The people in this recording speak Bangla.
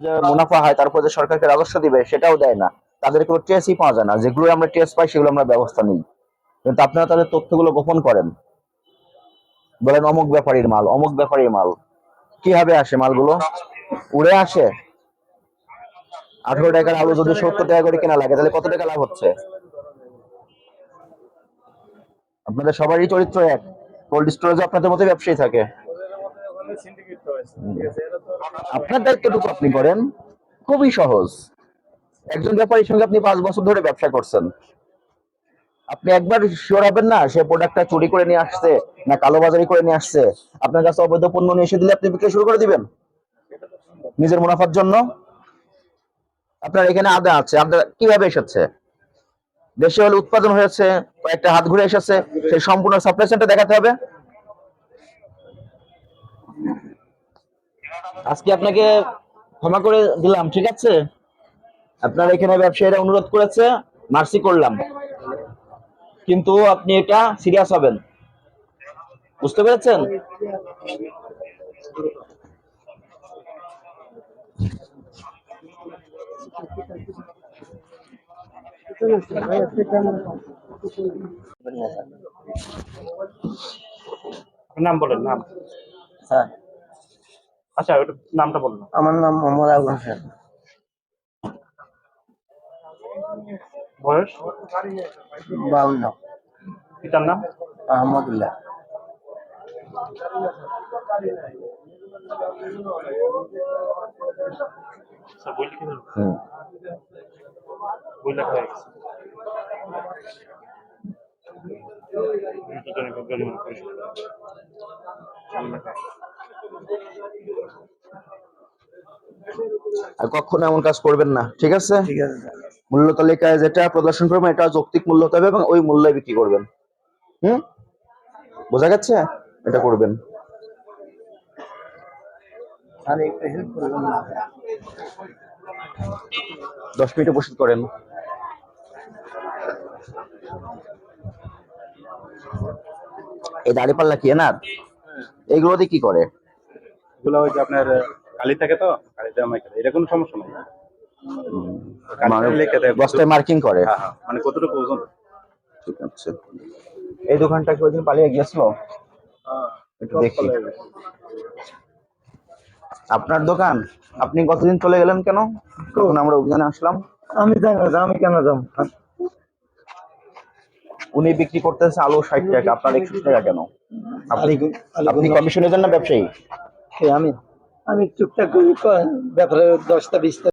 মুনাফা হয়, তারপর যে সরকারকে রাজস্ব দিবে, সেটাও দেয় না। তাদের কোনো ট্রেসই পাওয়া যায় না। যেগুলো আমরা ট্রেস পাই, সেগুলো আমরা ব্যবস্থা নিই। কিন্তু আপনারা তাদের তথ্যগুলো গোপন করেন। বলেন, অমুক ব্যাপারীর মাল, অমুক ব্যাপারীর মাল। কীভাবে আসে মালগুলো? উড়ে আসে? আঠারো টাকার আলু যদি সত্তর টাকা করে কেনা লাগে, তাহলে কত টাকা লাভ হচ্ছে? আপনাদের সবারই চরিত্র এক। কোল্ড স্টোরেজ আপনাদের মতো ব্যবসায়ী থাকে। আপনার দায়িত্বটুকু আপনি করেন? খুবই সহজ। একজন ব্যাপারীর সঙ্গে আপনি পাঁচ বছর ধরে ব্যবসা করছেন। আপনি একবার শিওর হবেন না, সে প্রোডাক্টটা চুরি করে নিয়ে আসছে না কালোবাজারি করে নিয়ে আসছে? আপনার কাছে অবৈধ পণ্য নিয়ে এসে দিলে আপনি বিক্রি শুরু করে দিবেন? নিজের মুনাফার জন্য? আপনার এখানে আদা আছে, আদা কীভাবে এসেছে? দেশে হলে উৎপাদন হয়েছে, কয়েকটা হাত ঘুরে এসেছে, সেই সম্পূর্ণ সাপ্লাই চেনটা দেখাতে হবে। আজকে আপনাকে ক্ষমা করে দিলাম ঠিক আছে? আপনার এখানে ব্যবসায়ীরা অনুরোধ করেছে মার্সি করলাম। কিন্তু আপনি এটা সিরিয়াস হবেন। বুঝতে পেরেছেন? নাম বলেন নাম। স্যার আচ্ছা ওটা নামটা বলুন আমার নাম মোহাম্মদ আবুল হোসেন। বয়স? বাউন্ন। পিতার নাম? আহমদুল্লাহ। স্যার বই আর কখনো এমন কাজ করবেন না ঠিক আছে? মূল্য তালিকায় যেটা প্রদর্শন করবেন এটা যৌক্তিক মূল্য হতে হবে এবং ওই মূল্যে বিক্রি করবেন। হুম? বোঝা গেছে? এটা করবেন। দশ মিনিটে উপস্থিত করেন। এই দাড়ি পাল্লা কি এনার? এইগুলো দিয়ে কি করে? এগুলো যে আপনার কালি থাকে তো? কালি জামাই খেলে এটা কোনো সমস্যা নেই। মানে বস্তায় মার্কিং করে। হ্যাঁ হ্যাঁ। মানে কতটুকু ওজন? ঠিক আছে। এই দোকানটা কি ওইদিন পালিয়ে গিয়েছিল? একটু দেখি। আপনার দোকান? আপনি কতদিন চলে গেলেন কেন? তখন আমরা অভিযানে আসলাম? আমি আমি কেন যাব? উনি বিক্রি করতেছে আলু ষাট টাকা আপনার একশো টাকা কেন? আপনি আপনি কমিশনের জন্য ব্যবসায়ী? আমি? আমি টুকটাক ব্যাপারে দশটা বিশটা